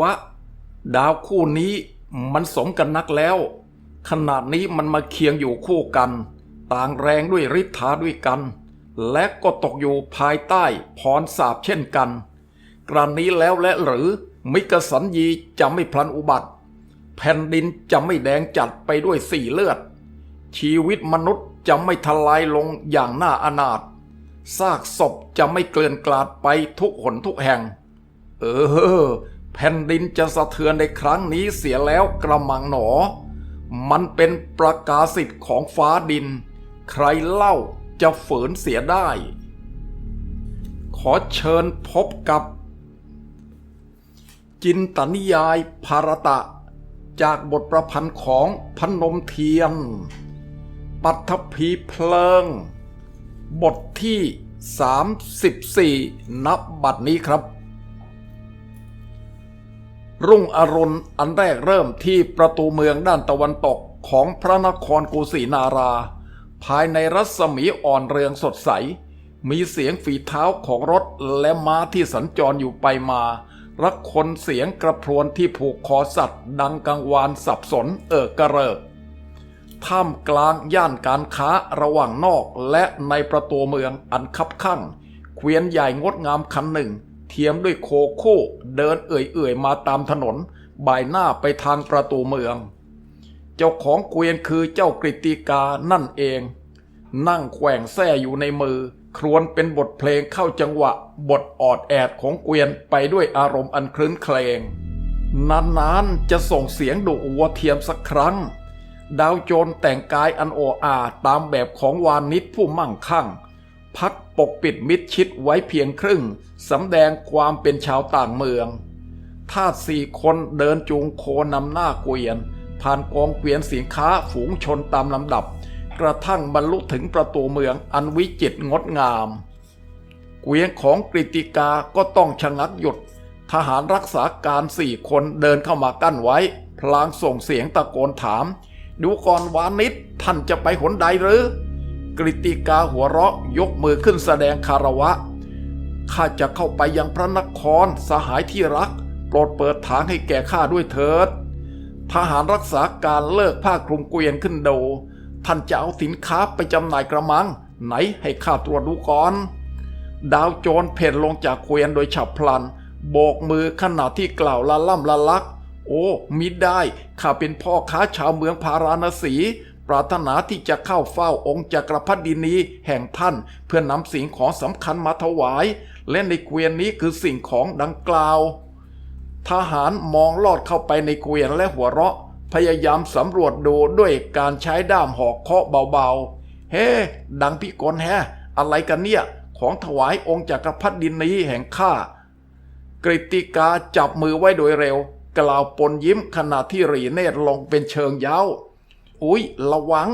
วะ ดาวคู่นี้มันสมกันนักแล้ว ขนาดนี้มันมาเคียงอยู่คู่กัน ต่างแรงด้วยฤทธาด้วยกัน และก็ตกอยู่ภายใต้พรสาบเช่นกัน กรานนี้แล้วและหรือมิกสัญญีจะไม่พลันอุบัติ แผ่นดินจะไม่แดงจัดไปด้วยสีเลือด ชีวิตมนุษย์จะไม่ทลายลงอย่างน่าอนาถซากศพจะไม่เกลื่อนกลาดไปทุกหนทุกแห่ง เออ ผ่นดินจะสะเทือนในครั้งนี้เสียแล้วกระมังหนอ มันเป็นประกาศสิทธิ์ของฟ้าดิน ใครเล่าจะฝืนเสียได้ ขอเชิญพบกับ จินตนิยายภารตะ จากบทประพันธ์ของพนมเทียน ปัทภีเพลิง บทที่ 34 นับบัดนี้ครับ รุ่งอรุณอันแรกเริ่มที่ประตูเมืองด้านตะวันตกของพระนครกุสินารา ภายในรัศมีอ่อนเรืองสดใส มีเสียงฝีเท้าของรถและม้าที่สัญจรอยู่ไปมารักคนเสียงกระพรวนที่ผูกคอสัตว์ ดังกังวานสับสนเอิกกระเริกท่ามกลางย่านการค้าระหว่างนอกและในประตูเมืองอันคับข้างเกวียนใหญ่งดงามคันหนึ่ง เทียมด้วยโคโค่เดินเอื่อยๆมาตามถนน บ่ายหน้าไปทางประตูเมือง เจ้าของเกวียนคือเจ้ากริติกานั่นเอง นั่งแขว่งแส้อยู่ในมือ ครวนเป็นบทเพลงเข้าจังหวะ บทออดแอดของเกวียนไปด้วยอารมณ์อันคลื้นเคลงนานๆจะส่งเสียงดุวัวเทียมสักครั้ง ดาวโจรแต่งกายอันโออาตามแบบของวานิชผู้มั่งคั่ง พักปกปิดมิดชิดไว้เพียงครึ่งสำแดงความเป็นชาวต่างเมืองทาสสี่คนเดินจูงโคนำหน้าเกวียน ผ่านกองเกวียนสินค้าฝูงชนตามลำดับ กระทั่งบรรลุถึงประตูเมืองอันวิจิตรงดงาม เกวียนของกริติกาก็ต้องชะงักหยุด ทหารรักษาการสี่คนเดินเข้ามากั้นไว้ พลางส่งเสียงตะโกนถาม ดูก่อนวานิชท่านจะไปหนใดหรือ กริติกาหัวเราะยกมือขึ้นแสดงคารวะ ข้าจะเข้าไปยังพระนครสหายที่รัก โปรดเปิดทางให้แก่ข้าด้วยเถิด ทหารรักษาการเลิกผ้าคลุมเกวียนขึ้นโด ท่านจะเอาสินค้าไปจำหน่ายกระมัง ไหนให้ข้าตรวจดูก่อน ดาวโจรเพ่นลงจากเกวียนโดยฉับพลัน โบกมือขณะที่กล่าวละล่ำละลัก โอ้มิได้ข้าเป็นพ่อค้าชาวเมืองพาราณสี ปรารถนาที่จะเข้าเฝ้าองค์จักรพรรดินีแห่งท่าน เพื่อนำสิ่งของสำคัญมาถวาย และในเกวียนนี้คือสิ่งของดังกล่าว ทหารมองลอดเข้าไปในเกวียนและหัวเราะ พยายามสำรวจดูด้วยการใช้ด้ามหอกเคาะเบาๆ เฮ้ดังพิกลแฮอะไรกันเนี่ย ของถวายองค์จักรพรรดินีแห่งข้ากริติกาจับมือไว้โดยเร็ว กล่าวปนยิ้มขณะที่หรีเนตรลงเป็นเชิงเย้า อุ๊ยระวัง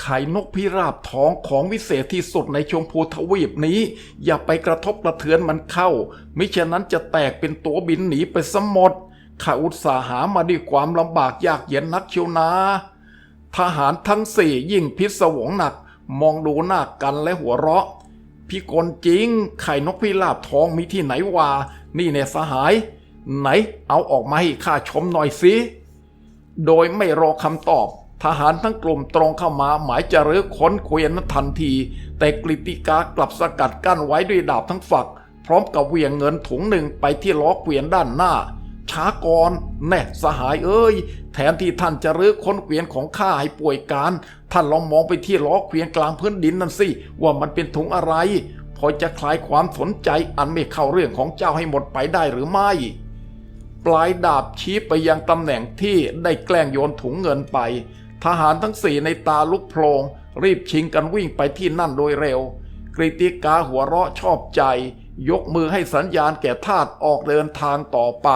ไข่นกพิราบทองของวิเศษที่สุดในชมพูทวีปนี้ อย่าไปกระทบกระเทือนมันเข้า มิฉะนั้นจะแตกเป็นตัวบินหนีไปสมดข้าอุตสาหามาด้วยความลำบากยากเย็นนักเชียวนา ทหารทั้งสี่ยิ่งพิศวงหนัก มองดูหน้ากันและหัวเราะ พี่กลจริง ไข่นกพิราบทองมีที่ไหนวา นี่เนี่ยสหาย ไหน เอาออกมาให้ข้าชมหน่อยสิ โดยไม่รอคำตอบ ทหารทั้งกลุ่มตรงเข้ามาหมายจะรื้อค้นเกวียนนั้นทันที แต่กฤติกากลับสกัดกั้นไว้ด้วยดาบทั้งฝัก พร้อมกับเหวี่ยงเงินถุงหนึ่งไปที่ล้อเกวียนด้านหน้า ช้าก่อนแน่สหายเอ้ย แทนที่ท่านจะรื้อค้นเกวียนของข้าให้ป่วยการ ท่านลองมองไปที่ล้อเกวียนกลางพื้นดินนั่นสิว่ามันเป็นถุงอะไร พอจะคลายความสนใจอันไม่เข้าเรื่องของเจ้าให้หมดไปได้หรือไม่ปลายดาบชี้ไปยังตำแหน่งที่ได้แกล้งโยนถุงเงินไป ทหารทั้งสี่ในตาลุกโพลงรีบชิงกันวิ่งไปที่นั่นโดยเร็ว กริติกาหัวเราะชอบใจ ยกมือให้สัญญาณแก่ทาสออกเดินทางต่อไป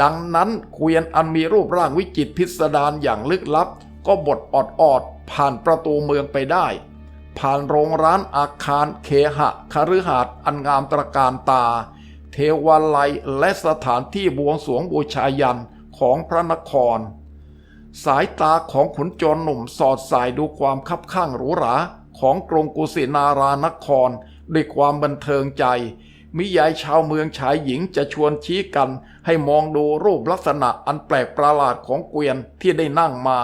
ดังนั้นเกวียนอันมีรูปร่างวิจิตพิสดารอย่างลึกลับ ก็บดอดอดผ่านประตูเมืองไปได้ ผ่านโรงร้านอาคารเคหะคฤหาสน์อันงามตระการตา เทวาลัยและสถานที่บวงสรวงบูชายันของพระนคร สายตาของขุนโจรหนุ่มสอดสายดูความคับข้างหรูหราของกรงกุสินารานคร ด้วยความบันเทิงใจ มิยายชาวเมืองชายหญิงจะชวนชี้กันให้มองดูรูปลักษณะอันแปลกประหลาดของเกวียนที่ได้นั่งมา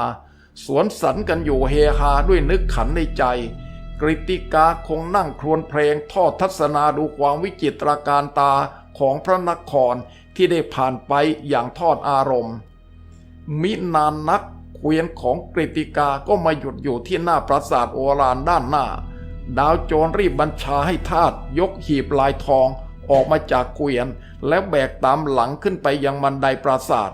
สวนสันกันอยู่เฮฮาด้วยนึกขันในใจ กริติกาคงนั่งครวญเพลงทอดทัศนาดูความวิจิตรการตาของพระนครที่ได้ผ่านไปอย่างทอดอารมณ์ มินานนักเกวียนของกริติกาก็มาหยุดอยู่ที่หน้าปราสาทโอรานด้านหน้า ดาวโจรรีบบัญชาให้ทาสยกหีบลายทองออกมาจากเกวียน แล้วแบกตามหลังขึ้นไปยังบันไดปราสาท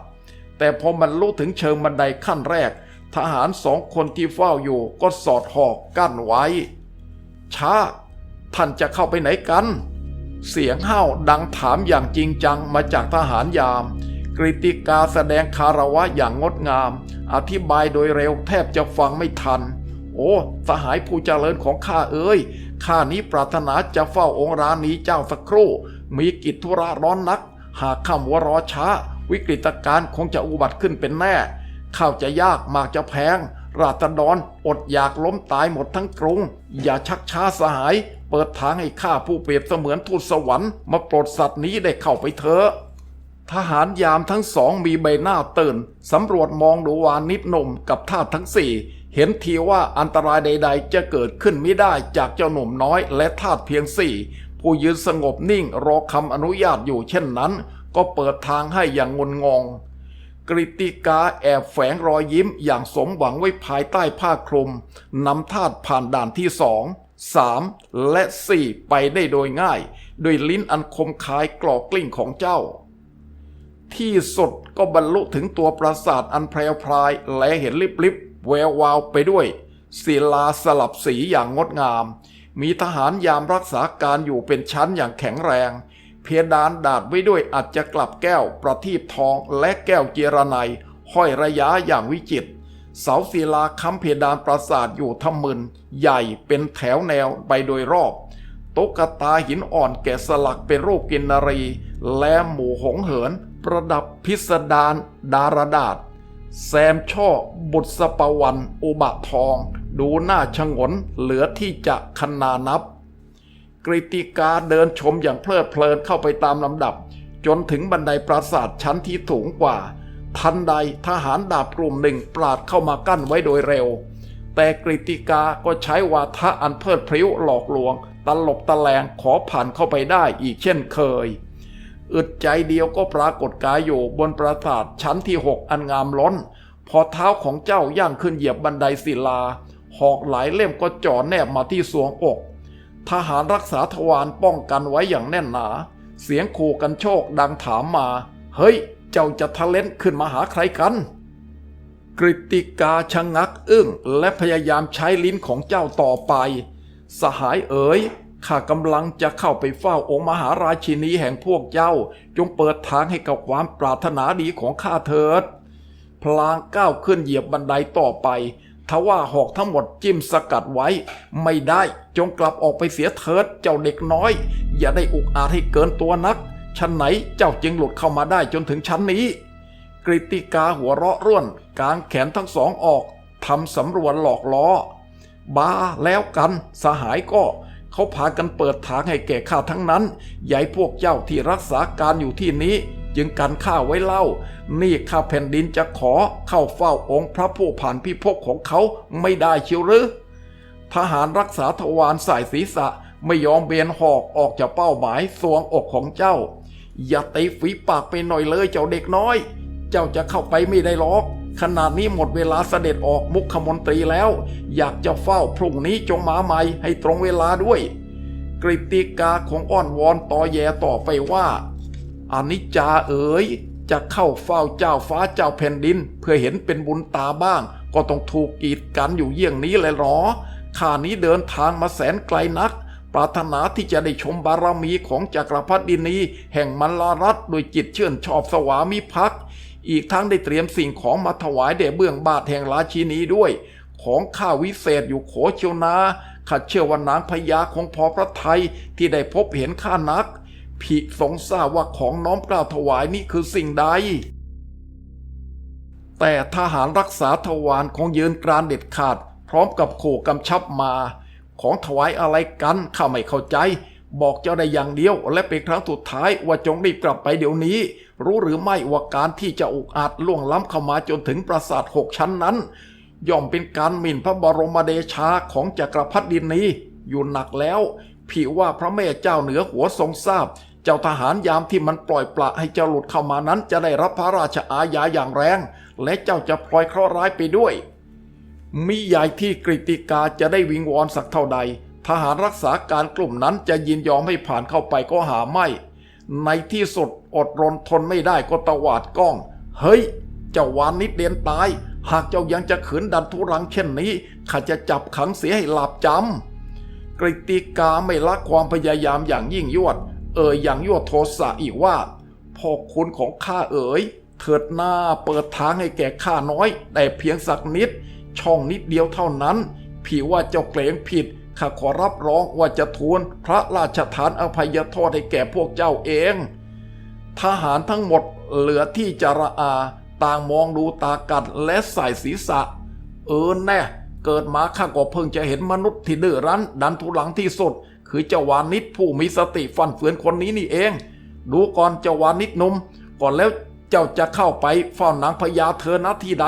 แต่พอบรรลุถึงเชิงบันไดขั้นแรก ทหารสองคนที่เฝ้าอยู่ก็สอดหอกกั้นไว้ ช้า ท่านจะเข้าไปไหนกัน เสียงห้าวดังถามอย่างจริงจังมาจากทหารยาม กริติกาแสดงคารวะอย่างงดงาม อธิบายโดยเร็วแทบจะฟังไม่ทัน โอ้สหายผู้เจริญของข้าเอ้ยข้านี้ปรารถนาจะเฝ้าองค์ราณีเจ้าสักครู่ มีกิจธุระร้อนนัก หากข้ามวัวรอช้า วิกฤตการณ์คงจะอุบัติขึ้นเป็นแน่ข้าวจะยากมากจะแพง ราษฎรอดอยากล้มตายหมดทั้งกรุง อย่าชักช้าสหาย เปิดทางให้ข้าผู้เปรียบเสมือนทูตสวรรค์มาปลดสัตว์นี้ได้เข้าไปเถอะ ทหารยามทั้งสองมีใบหน้าตื่นสำรวจมองดูวานนิดนมกับท่าทั้งสี่เห็นทีว่าอันตรายใด ๆ จะเกิดขึ้นไม่ได้จากเจ้าหนุ่มน้อยและทาสเพียงสี่ผู้ยืนสงบนิ่งรอคำอนุญาตอยู่เช่นนั้น ก็เปิดทางให้อย่างงนงง กริติกาแอบแฝงรอยยิ้มอย่างสมหวังไว้ภายใต้ผ้าคลุมนำทาสผ่านด่านที่สองสามและสี่ไปได้โดยง่าย ด้วยลิ้นอันคมคายกรอกกลิ้งของเจ้า ที่สุดก็บรรลุถึงตัวปราสาทอันแพรวพรายและเห็นลิบลิบแวววาวไปด้วยศิลาสลับสีอย่างงดงาม มีทหารยามรักษาการอยู่เป็นชั้นอย่างแข็งแรง เพดานดาดไว้ด้วยอัจจะกลับแก้วประทีปทองและแก้วเจรไนยห้อยระยะอย่างวิจิตรเสาศิลาค้ำเพดานปราสาทอยู่ทำมึน ใหญ่เป็นแถวแนวไปโดยรอบตุ๊กตาหินอ่อนแกะสลักเป็นรูปกินนารี และหมูหงเหิน ประดับพิสดารดารดาษแซมช่อบุษปวันอุบะทอง ดูหน้าชงนเหลือที่จะคนานับ กริติกาเดินชมอย่างเพลิดเพลินเข้าไปตามลำดับ จนถึงบันไดปราสาทชั้นที่สูงกว่า ทันใดทหารดาบกลุ่มหนึ่งปราดเข้ามากั้นไว้โดยเร็ว แต่กริติกาก็ใช้วาทะอันเพลิดพริ้วหลอกลวง ตลบตะแลงขอผ่านเข้าไปได้อีกเช่นเคย อึดใจเดียวก็ปรากฏกายอยู่บนปราสาทชั้นที่หกอันงามล้น พอเท้าของเจ้าย่างขึ้นเหยียบบันไดศิลา หอกหลายเล่มก็จ่อแนบมาที่สวงอก ทหารรักษาทวารป้องกันไว้อย่างแน่นหนา เสียงขู่กันโชคดังถามมา เฮ้ย เจ้าจะทะเลนขึ้นมาหาใครกัน กริติกาชะงักอึ้งและพยายามใช้ลิ้นของเจ้าต่อไป สหายเอ๋ย ข้ากำลังจะเข้าไปเฝ้าองค์มหาราชินีแห่งพวกเจ้า จงเปิดทางให้กับความปรารถนาดีของข้าเถิด พลางก้าวขึ้นเหยียบบันไดต่อไปทว่าหอกทั้งหมดจิ้มสกัดไว้ ไม่ได้จงกลับออกไปเสียเถิดเจ้าเด็กน้อย อย่าได้อุกอาจให้เกินตัวนักชั้นไหนเจ้าจึงหลุดเข้ามาได้จนถึงชั้นนี้ กริติกาหัวเราะร่วนกางแขนทั้งสองออกทำสำรวจหลอกล้อ บ้าแล้วกัน สหายก็ เขาพากันเปิดทางให้แก่ข้าทั้งนั้นใหญ่พวกเจ้าที่รักษาการอยู่ที่นี้ จึงกันข้าไว้เล่า นี่ข้าแผ่นดินจะขอเข้าเฝ้าองค์พระผู้ผ่านพิภพของเขาไม่ได้เชียวหรือ ทหารรักษาทวารสายศีรษะไม่ยอมเบนหอกออกจากเป้าหมายสวงอกของเจ้า อย่าตีฝีปากไปหน่อยเลยเจ้าเด็กน้อย เจ้าจะเข้าไปไม่ได้หรอก ขนาดนี้หมดเวลาเสด็จออกมุขมนตรีแล้ว อยากจะเฝ้าพรุ่งนี้จงมาใหม่ให้ตรงเวลาด้วย กริติกาของอ้อนวอนต่อแยต่อไปว่าอนิจจาเอ๋ยจะเข้าเฝ้าเจ้าฟ้าเจ้าแผ่นดิน เพื่อเห็นเป็นบุญตาบ้าง ก็ต้องถูกกีดกันอยู่เยี่ยงนี้เลยหรอข้านี้เดินทางมาแสนไกลนัก ปรารถนาที่จะได้ชมบารมีของจักรพรรดินีแห่งมัลลารัตโดยจิตเชื่นชอบสวามิภักดิ์ อีกทั้งได้เตรียมสิ่งของมาถวายแด่เบื้องบาทแห่งราชินีด้วย ของข้าวิเศษอยู่โขเชียวนาข้าเชื่อว่านางพญาของพอพระไทยที่ได้พบเห็นข้านักผิสงทราว่าของน้อมกล่าวถวายนี่คือสิ่งใด แต่ทหารรักษาทวารคงยืนกรานเด็ดขาด พร้อมกับโขกำชับมา ของถวายอะไรกันข้าไม่เข้าใจ บอกเจ้าได้อย่างเดียวและเป็นครั้งสุดท้ายว่าจงรีบกลับไปเดี๋ยวนี้ รู้หรือไม่ว่าการที่จะอุกอาจล่วงล้ำเข้ามาจนถึงปราสาทหกชั้นนั้น ย่อมเป็นการหมิ่นพระบรมเดชาของจักรพรรดินีอยู่หนักแล้วผิดว่าพระแม่เจ้าเหนือหัวทรงทราบ เจ้าทหารยามที่มันปล่อยปละให้เจ้าหลุดเข้ามานั้นจะได้รับพระราชอาญาอย่างแรง และเจ้าจะพลอยเคราะห์ร้ายไปด้วย มิใหญ่ที่กริติกาจะได้วิงวอนสักเท่าใด ทหารรักษาการกลุ่มนั้นจะยินยอมให้ผ่านเข้าไปก็หาไม่ ในที่สุดอดรนทนไม่ได้ก็ตวาดกล้อง เฮ้ย เจ้าวานนิดเดียนตาย หากเจ้ายังจะขืนดันทุรังเช่นนี้ข้าจะจับขังเสียให้หลับจำกริติกาไม่ละความพยายามอย่างยิ่งยวด เอ่ยอย่างยั่วโทสะอีกว่าพ่อคุณของข้าเอ๋ยเถิดหน้าเปิดทางให้แก่ข้าน้อย แต่เพียงสักนิด ช่องนิดเดียวเท่านั้นพี่ว่าเจ้าเกรงผิด ข้าขอรับรองว่าจะทูลพระราชทานอภัยโทษให้แก่พวกเจ้าเอง ทหารทั้งหมดเหลือที่จะระอาต่างมองดูตากัดและใส่ศีรษะ เออแน่ เกิดมาข้าก็เพิ่งจะเห็นมนุษย์ที่ดื้อรั้น ดันทุลังที่สุด คือเจ้าวานิชผู้มีสติฟันเฟือนคนนี้นี่เอง ดูก่อนเจ้าวานิชหนุ่มก่อนแล้วเจ้าจะเข้าไปเฝ้านางพญาเธอณที่ใด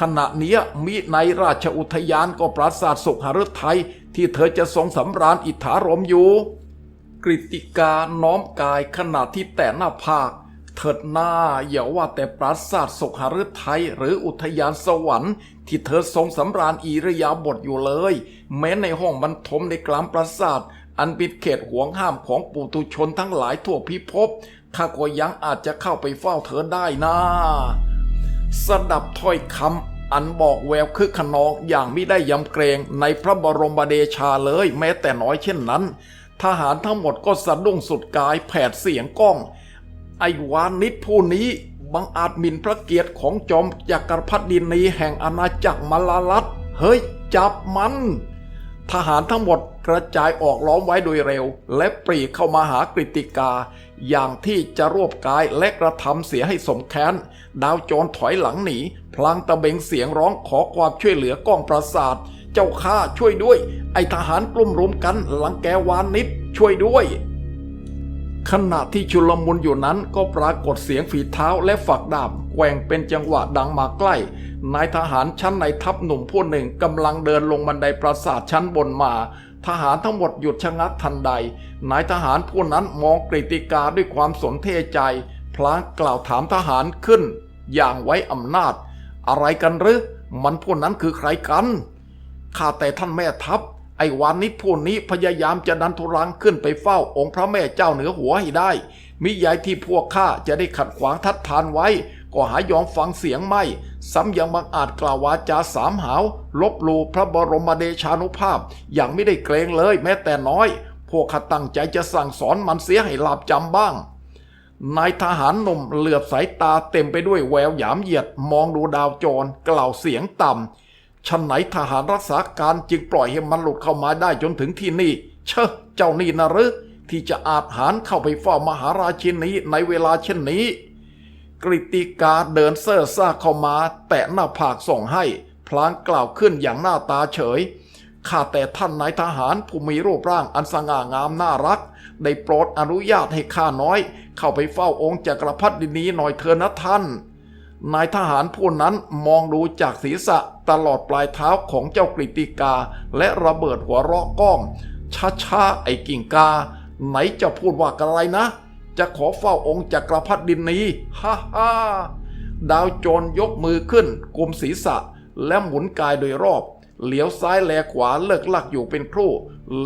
ขณะนี้มิในราชอุทยานก็ปราสาทสุขหฤทัยที่เธอจะทรงสำราญอิทธารมอยู่ กริติกาน้อมกายขณะที่แต่หน้าผาก เถิดหน้าอย่าว่าแต่ปราสาทสุขหฤทัยหรืออุทยานสวรรค์ ที่เธอทรงสำราญอิรยาบถอยู่เลย แม้ในห้องบรรทมในกลางปราสาทอันป็นเขตห่วงห้ามของปุตุชนทั้งหลายทั่วพิภพข้าก็ยังอาจจะเข้าไปเฝ้าเธอได้นะ สดับถ้อยคำอันบอกแววคึกขนองอย่างไม่ได้ยำเกรงในพระบรมเดชาเลยแม้แต่น้อยเช่นนั้น ทหารทั้งหมดก็สะดุ้งสุดกายแผดเสียงก้อง ไอ้วานิดผู้นี้บังอาจหมิ่นพระเกียรติของจอมจักรพรรดินีแห่งอาณาจักรมาลาลัดเฮ้ย จับมัน ทหารทั้งหมดกระจายออกล้อมไว้โดยเร็ว และปรีเข้ามาหากริติกา อย่างที่จะรวบกายและกระทำเสียให้สมแค้น ดาวโจรถอยหลังหนี พลางตะเบงเสียงร้องขอความช่วยเหลือกองประสาท เจ้าข้าช่วยด้วย ไอทหารกลุ่มรวมกันหลังแกวานนิดช่วยด้วย ขณะที่ชุลมุนอยู่นั้นก็ปรากฏเสียงฝีเท้าและฝักดาบแกว่งเป็นจังหวะดังมาใกล้ นายทหารชั้นในทัพหนุ่มผู้หนึ่งกำลังเดินลงบันไดปราสาทชั้นบนมา ทหารทั้งหมดหยุดชะงักทันใด นายทหารผู้นั้นมองกริติกาด้วยความสนเทใจ พลางกล่าวถามทหารขึ้น อย่างไว้อำนาจ อะไรกันหรือมันผู้นั้นคือใครกันข้าแต่ท่านแม่ทัพ ไอ้วานนิดผู้นี้พยายามจะดันทุรังขึ้นไปเฝ้าองค์พระแม่เจ้าเหนือหัวให้ได้ มิยายที่พวกข้าจะได้ขัดขวางทัดทานไว้ ก็หายอมฟังเสียงไม่ ซ้ำยังบังอาจกล่าววาจาสามหาว ลบลูพระบรมเดชานุภาพ อย่างไม่ได้เกรงเลยแม้แต่น้อย พวกข้าตั้งใจจะสั่งสอนมันเสียให้หลับจำบ้างนายทหารหนุ่มเหลือบสายตาเต็มไปด้วยแววหยามเหยียดมองดูดาวโจรกล่าวเสียงต่ำ ชันไหนทหารรักษาการจึงปล่อยให้มันหลุดเข้ามาได้จนถึงที่นี่ เชอะเจ้านี่นะหรือที่จะอาจหารเข้าไปเฝ้ามหาราชินีในเวลาเช่นนี้ กริติกาเดินเซ่อซ่าเข้ามา แตะหน้าผากส่งให้ พลางกล่าวขึ้นอย่างหน้าตาเฉยข้าแต่ท่านนายทหารผู้มีรูปร่างอันสง่างามน่ารัก ได้โปรดอนุญาตให้ข้าน้อย เข้าไปเฝ้าองค์จักรพรรดินีหน่อยเถินนะท่าน นายทหารผู้นั้นมองดูจากศีรษะตลอดปลายเท้าของเจ้ากริติกา และระเบิดหัวเราะก้องช้าๆไอ้กิ่งกา ไหนจะพูดว่าอะไรนะ จะขอเฝ้าองค์จักรพรรดินนี้ฮ่าฮ่าดาวโจรยกมือขึ้นกุมศีรษะ และหมุนกายโดยรอบ เหลียวซ้ายแลขวาเลิกลักอยู่เป็นครู่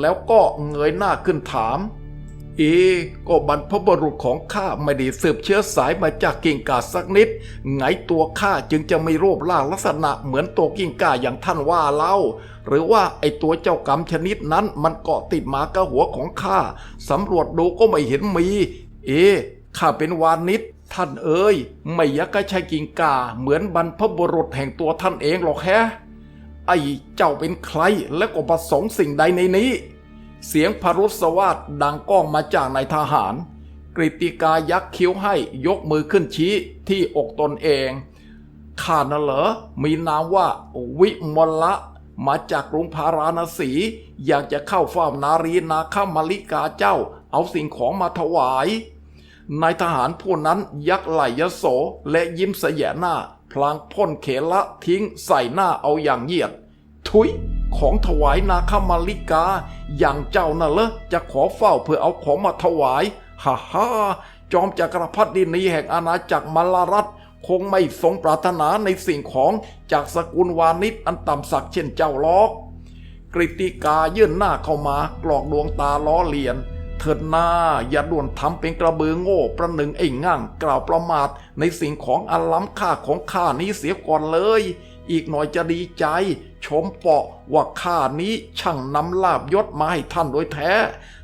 แล้วก็เงยหน้าขึ้นถาม อก็บรรพบุรุษของข้าไม่ได้สืบเชื้อสายมาจากกิ่งกาสักนิด ไงตัวข้าจึงจะไม่รูปร่างลักษณะเหมือนตัวกิ่งกาอย่างท่านว่าเล่า หรือว่าไอตัวเจ้ากรรมชนิดนั้นมันเกาะติดหมากระหัวของข้าสำรวจดูก็ไม่เห็นมี เอข้าเป็นวานิชท่านเอ๋ยไม่ยักกะใช่กิ่งกา เหมือนบรรพบุรุษแห่งตัวท่านเองหรอกแฮะไอ้เจ้าเป็นใครและก็ประสงค์สิ่งใดในนี้ เสียงพรุษวาดดังก้องมาจากนายทหาร กริติกายักคิ้วให้ยกมือขึ้นชี้ที่อกตนเองข้าน่ะเหรอมีนามว่าวิมลละมาจากกรุงพาราณสี อยากจะเข้าเฝ้านารีนาคมาลิกาเจ้า เอาสิ่งของมาถวายนายทหารผู้นั้นยักไหลยโสและยิ้มเสยหน้า พลางพ่นเขละทิ้งใส่หน้าเอาอย่างเหยียด ทุย ของถวายนาคมาลิกา อย่างเจ้าน่ะเหรอจะขอเฝ้าเพื่อเอาของมาถวายฮ่าฮ่าจอมจักรพรรดินีแห่งอาณาจักรมลรัฐคงไม่ทรงปรารถนาในสิ่งของจากสกุลวานิชอันต่ำสักเช่นเจ้าล็อกกริติกายื่นหน้าเข้ามากรอกดวงตาล้อเลียน เถิดหน้าอย่าด่วนทำเป็นกระบือโง่ประหนึ่งไอ้ง่างกล่าวประมาทในสิ่งของอันล้ำค่าของข้านี้เสียก่อนเลย อีกหน่อยจะดีใจ ชมเปาะว่าข้านี้ช่างนำลาบยศมาให้ท่านโดยแท้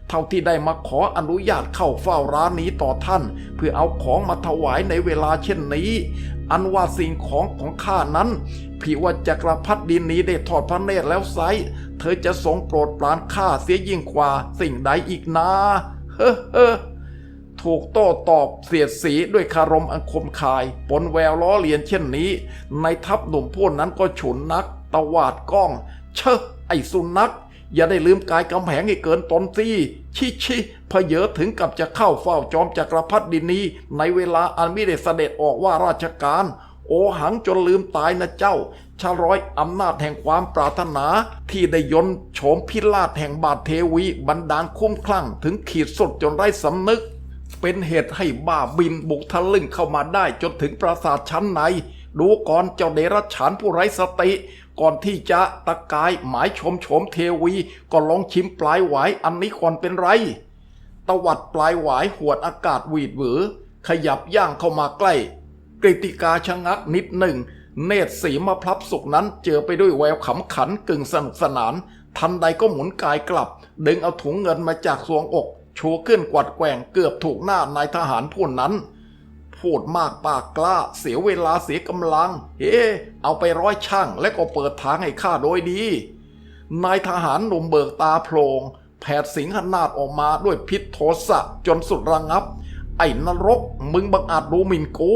เท่าที่ได้มาขออนุญาตเข้าเฝ้าร้านนี้ต่อท่าน เพื่อเอาของมาถวายในเวลาเช่นนี้ อันว่าสิ่งของของข้านั้นพี่ว่าจักรพรรดินี้ได้ทอดพระเนตรแล้วไซเธอจะทรงโปรดปรานข้าเสียยิ่งกว่าสิ่งใดอีกนาเฮ้อเฮ้อถูกโต้ตอบเสียดสีด้วยคารมอันคมคาย ปนแววล้อเลียนเช่นนี้ ในทัพหนุ่มพวกนั้นก็ฉุนนัก ตวาดกล้อง เชอะไอ้สุนัขอย่าได้ลืมกายกำแหงให้เกินตนสิชิชิพเยอถึงกับจะเข้าเฝ้าจอมจักรพรรดินีในเวลาอันม่ได้เสด็จออกว่าราชการ โอหังจนลืมตายนะเจ้าชาร้อยอำนาจแห่งความปรารถนา ที่ได้ยนโฉมพิลาศแห่งบาทเทวีบันดาลคุ้มคลั่ง ถึงขีดสุดจนไร้สำนึก เป็นเหตุให้บ้าบินบุกทะลึ่งเข้ามาได้จนถึงปราสาทชั้นในดูก่อนเจ้าเดรัจฉานผู้ไร้สติ ก่อนที่จะตะกายหมายชมโฉมเทวี ก็ลองชิมปลายหวายอันนี้ก่อนเป็นไร ตวัดปลายหวายหวดอากาศหวีดหวือ ขยับย่างเข้ามาใกล้ กริติกาชะงักนิดหนึ่ง เนตรสีมาพลับสุกนั้นเจอไปด้วยแววขำขันกึ่งสนุกสนาน ทันใดก็หมุนกายกลับ ดึงเอาถุงเงินมาจากสวงอก โชูขึ้นกวัดแกว่งเกือบถูกหน้านายทหารผู้นั้น พูดมากปากกล้า เสียเวลาเสียกำลัง เฮ้เอาไปร้อยช่างและก็เปิดทางให้ข้าโดยดี นายทหารหนุ่มเบิกตาโพลงแผดสิงหนาดออกมาด้วยพิษโทสะจนสุดระงับ ไอ้นรกมึงบังอาจดูหมิ่นกู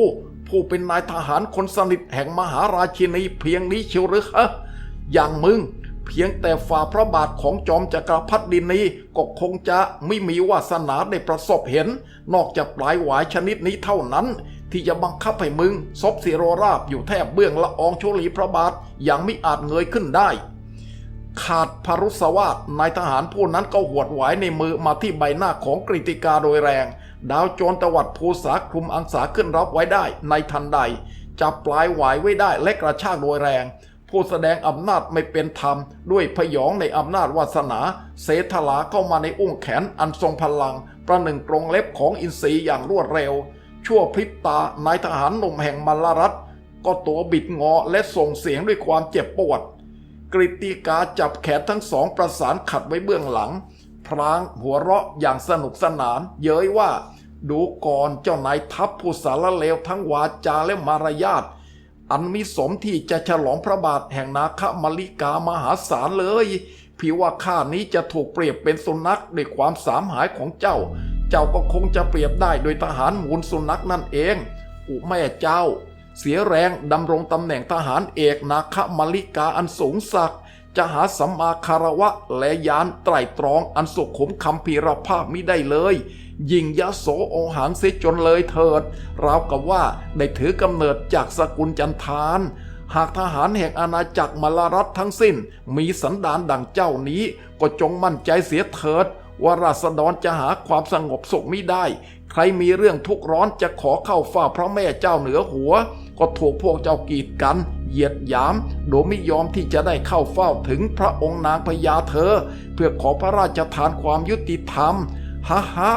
ผู้เป็นนายทหารคนสนิทแห่งมหาราชินีเพียงนี้เชียวหรือฮะอย่างมึง เพียงแต่ฝ่าพระบาทของจอมจักรพรรดินีก็คงจะไม่มีวาสนาได้ประสบเห็น นอกจากปลายหวายชนิดนี้เท่านั้น ที่จะบังคับให้มึงซบสิโรราบอยู่แทบเบื้องละอองชุลีพระบาทอย่างไม่อาจเงยขึ้นได้ ขาดพรุษวาสนายทหารผู้นั้นก็หวดหวายในมือมาที่ใบหน้าของกริติกาโดยแรง ดาวโจรตวัดภูษาคลุมอังสาขึ้นรับไว้ได้ในทันใดจับปลายหวายไว้ได้และกระชากโดยแรง ผู้แสดงอำนาจไม่เป็นธรรม ด้วยพยองในอำนาจวาสนา เสถลาเข้ามาในอุ้งแขนอันทรงพลัง ประหนึ่งกรงเล็บของอินทรีย์อย่างรวดเร็ว ชั่วพริบตานายทหารหนุ่มแห่งมัลลรัฐ ก็ตัวบิดงอและส่งเสียงด้วยความเจ็บปวด กริติกาจับแขนทั้งสองประสานขัดไว้เบื้องหลัง พลางหัวเราะอย่างสนุกสนาน เย้ยว่า ดูก่อนเจ้านายทัพผู้สารเลวทั้งวาจาและมารยาท อันมิสมที่จะฉลองพระบาทแห่งนาคมาลิกามหาศาลเลยพี่ว่าข้านี้จะถูกเปรียบเป็นสุนัขด้วยความสามหายของเจ้า เจ้าก็คงจะเปรียบได้โดยทหารมูลสุนัขนั่นเอง อุแม่เจ้า เสียแรงดำรงตำแหน่งทหารเอกนาคมาลิกาอันสูงสักดิ์จะหาสัมมาคารวะและยานไตรตรองอันสุขุมคำพีรภาพมิได้เลย ยิงยะโสโอหังสียจนเลยเถิด ราวกับว่าได้ถือกำเนิดจากสกุลจันทาน หากทหารแห่งอาณาจักรมลรัฐทั้งสิ้น มีสันดานดังเจ้านี้ ก็จงมั่นใจเสียเถิด ว่าราษฎรจะหาความสงบสุขมิได้ ใครมีเรื่องทุกข์ร้อนจะขอเข้าเฝ้าพระแม่เจ้าเหนือหัว ก็ถูกพวกเจ้ากีดกัน เหยียดหยาม โดยไม่ยอมที่จะได้เข้าเฝ้าถึงพระองค์นางพญาเธอ เพื่อขอพระราชทานความยุติธรรม ฮ่าฮ่า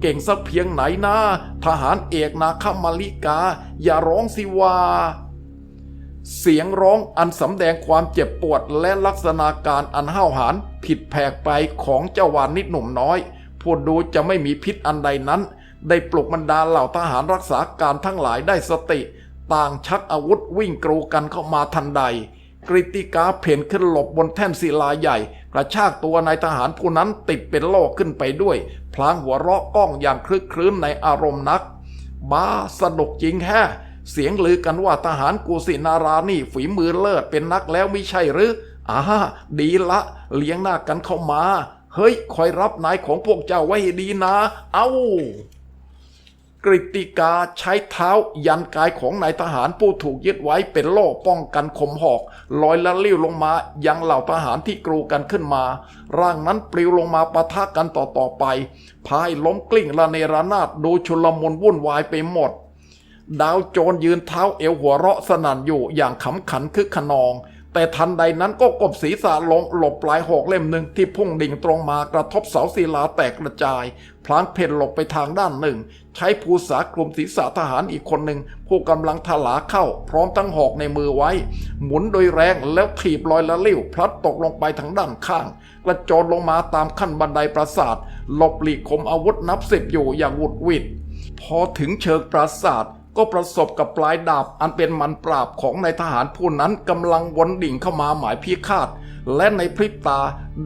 เก่งสักเพียงไหนนะทหารเอกนาคมาลิกา อย่าร้องสิว่าเสียงร้องอันสำแดงความเจ็บปวดและลักษณะการอันห้าวหาญผิดแผกไปของเจ้าวานนิดหนุ่มน้อยพูดดูจะไม่มีพิษอันใดนั้น ได้ปลุกบรรดาเหล่าทหารรักษาการทั้งหลายได้สติ ต่างชักอาวุธวิ่งกรูกันเข้ามาทันใด กริติกาเพ่นขึ้นหลบบนแท่นศิลาใหญ่ กระชากตัวนายทหารผู้นั้นติดเป็นโลกขึ้นไปด้วย พลางหัวเราะก้องอย่างคลึกครื้นในอารมณ์นัก บ้าสนุกจริงแฮะเสียงลือกันว่าทหารกูสินารานี่ฝีมือเลิศเป็นนักแล้วไม่ใช่หรืออ่าดีละ เลี้ยงหน้ากันเข้ามา เฮ้ยคอยรับนายของพวกเจ้าไว้ดีนะ เอ้า กฤติกาใช้เท้ายันกายของนายทหารผู้ถูกยึดไว้เป็นโล่ป้องกันคมหอกลอยละลิ้วลงมายังเหล่าทหารที่กรูกันขึ้นมา ร่างนั้นปลิวลงมาปะทะกันต่อต่อไป พายล้มกลิ้งระเนระนาดดูชุลมุนวุ่นวายไปหมด ดาวโจรยืนเท้าเอวหัวเราะสนั่นอยู่อย่างขำขันคึกขนอง แต่ทันใดนั้นก็กบศีรษะลงหลบปลายหอกเล่มหนึ่งที่พุ่งดิ่งตรงมากระทบเสาศิลาแตกกระจาย พลางเพ่นหลบไปทางด้านหนึ่ง ใช้ภูษากลุ่มศีรษะทหารอีกคนหนึ่งผู้กำลังถลาเข้า พร้อมทั้งหอกในมือไว้ หมุนโดยแรงแล้วถีบลอยละลิ้ว พลัดตกลงไปทางด้านข้าง กระโจนลงมาตามขั้นบันไดปราสาทหลบหลีกคมอาวุธนับสิบอยู่อย่างหวุดหวิดพอถึงเชิงปราสาท ก็ประสบกับปลายดาบอันเป็นมันปราบของนายทหารผู้นั้นกำลังวนดิ่งเข้ามาหมายพิฆาต และในพริบตา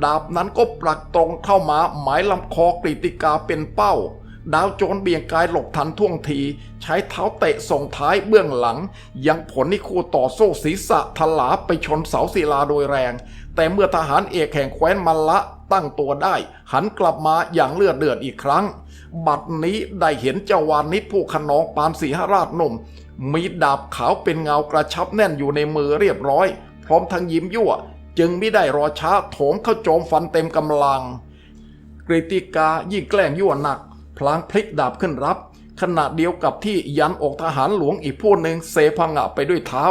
ดาบนั้นก็ปลักตรงเข้ามาหมายลำคอกฤติกาเป็นเป้า ดาวโจรเบี่ยงกายหลบทันท่วงที ใช้เท้าเตะส่งท้ายเบื้องหลัง ยังผลที่คู่ต่อโซ่ศีรษะทลาไปชนเสาศิลาโดยแรง แต่เมื่อทหารเอกแห่งแคว้นมัลละตั้งตัวได้ หันกลับมาอย่างเลือดเดือดอีกครั้ง บัดนี้ได้เห็นเจ้าวานิชผู้ขนองปานสีหราชหนุ่ม มีดาบขาวเป็นเงากระชับแน่นอยู่ในมือเรียบร้อย พร้อมทั้งยิ้มยั่ว จึงไม่ได้รอช้าโถมเข้าโจมฟันเต็มกำลังกริติกายิ่งแกล้งยั่วหนัก พลางพลิกดาบขึ้นรับ ขณะเดียวกับที่ยันอกทหารหลวงอีกผู้หนึ่งเซพังะไปด้วยเท้า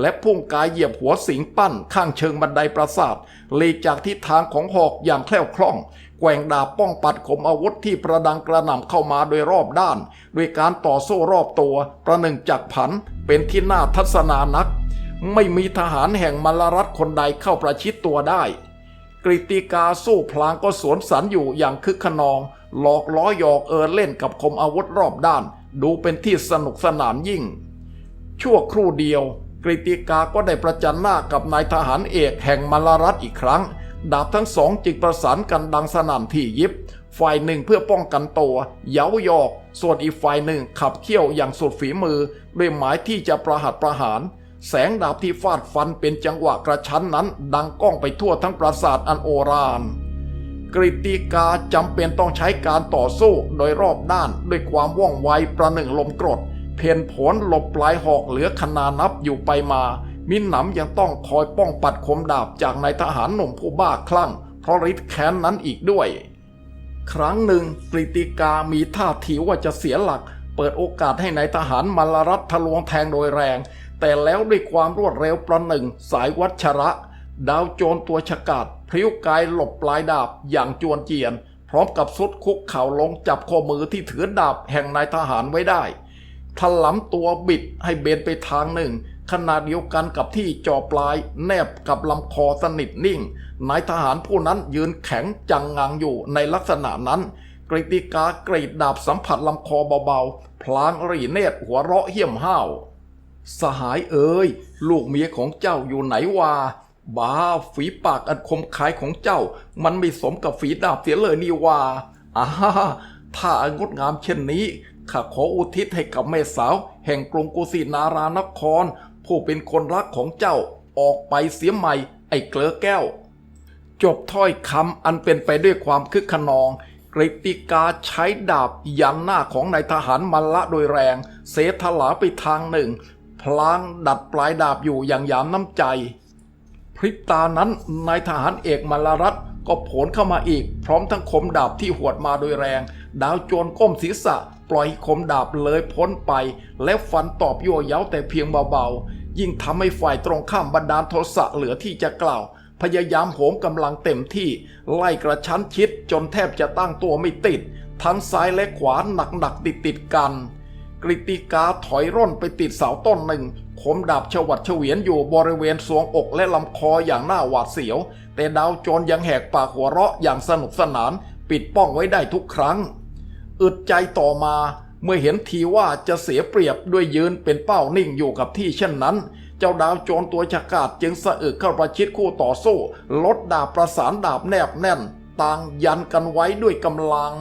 และพุ่งกายเหยียบหัวสิงปั้นข้างเชิงบันไดปราสาทหลีจากทิศทางของหอกอย่างแคล่วคล่อง แกว่งดาบป้องปัดข่มอาวุธที่ประดังกระหน่ำเข้ามาโดยรอบด้าน ด้วยการต่อสู้รอบตัว ประหนึ่งจักผันเป็นที่น่าทัศนานัก ไม่มีทหารแห่งมลรัฐคนใดเข้าประชิดตัวได้ กริติกาสู้พลางก็สวนสันอยู่อย่างคึกขนอง หลอกล้อหยอกเอินเล่นกับคมอาวุธรอบด้าน ดูเป็นที่สนุกสนานยิ่ง ชั่วครู่เดียวกริติกาก็ได้ประจันหน้ากับนายทหารเอกแห่งมลรัฐอีกครั้ง ดาบทั้งสองจึงประสานกันดังสนั่นที่ยิบ ฝ่ายหนึ่งเพื่อป้องกันตัว เย้ายอก ส่วนอีกฝ่ายหนึ่งขับเคี่ยวอย่างสุดฝีมือด้วยหมายที่จะประหัตประหาร แสงดาบที่ฟาดฟันเป็นจังหวะกระชั้นนั้น ดังก้องไปทั่วทั้งปราสาทอันโอรานกริติกาจำเป็นต้องใช้การต่อสู้โดยรอบด้านด้วยความว่องไวประหนึ่งลมกรด เพนผลหลบปลายหอกเหลือขนานับอยู่ไปมา มินหนำยังต้องคอยป้องปัดคมดาบจากนายทหารหนุ่มผู้บ้าคลั่ง เพราะฤทธิ์แค้นนั้นอีกด้วย ครั้งหนึ่งกริติกามีท่าทีว่าจะเสียหลัก เปิดโอกาสให้นายทหารมลรัฐทะลวงแทงโดยแรง แต่แล้วด้วยความรวดเร็วประหนึ่ง สายวัชระ ดาวโจรตัวฉกาจพริ้วกายหลบปลายดาบอย่างจวนเจียน พร้อมกับสุดคุกเข่าลงจับข้อมือที่ถือดาบแห่งนายทหารไว้ได้ถลำตัวบิดให้เบนไปทางหนึ่ง ขณะเดียวกันกับที่จอปลายแนบกับลำคอสนิทนิ่ง นายทหารผู้นั้นยืนแข็งจังงังอยู่ในลักษณะนั้นกริติกากรีดดาบสัมผัสลำคอเบาๆ พลางรีเนตรหัวเราะเหี้ยมห้าว สหายเอ๋ยลูกเมียของเจ้าอยู่ไหนวะบ้าฝีปากอันคมคายของเจ้า มันไม่สมกับฝีดาบเสียเลยนี่วะอ่าฮ่าฮ่าถ้างดงามเช่นนี้ข้าขออุทิศให้กับแม่สาว แห่งกรุงกุสินารานคร ผู้เป็นคนรักของเจ้าออกไปเสียใหม่ ไอ้เกลือแก้ว จบถ้อยคำอันเป็นไปด้วยความคึกขนองกริติกาใช้ดาบยันหน้าของนายทหารมัลละโดยแรง เสถลาไปทางหนึ่ง พลางดัดปลายดาบอยู่อย่างหยามน้ำใจ พริบตานั้นนายทหารเอกมัลลรัตก็โผลเข้ามาอีก พร้อมทั้งคมดาบที่หวดมาโดยแรง ดาวโจรก้มศีรษะ ปล่อยคมดาบเลยพ้นไป และฟันตอบยั่วเย้าแต่เพียงเบาๆ ยิ่งทำให้ฝ่ายตรงข้ามบันดาลโทสะเหลือที่จะกล่าว พยายามโหมกำลังเต็มที่ ไล่กระชั้นชิดจนแทบจะตั้งตัวไม่ติด ทั้งซ้ายและขวาหนักๆติดติดกัน กริติกาถอยร่นไปติดเสาต้นหนึ่งคมดาบฉวัดเฉวียนอยู่บริเวณสวงอกและลำคออย่างน่าหวาดเสียว แต่ดาวโจรยังแหกปากหัวเราะอย่างสนุกสนาน ปิดป้องไว้ได้ทุกครั้ง อึดใจต่อมา เมื่อเห็นทีว่าจะเสียเปรียบด้วยยืนเป็นเป้านิ่งอยู่กับที่เช่นนั้น เจ้าดาวโจรตัวฉกาจจึงสะอึกเข้าประชิดคู่ต่อสู้ ลดดาบประสานดาบแนบแน่น ต่างยันกันไว้ด้วยกำลัง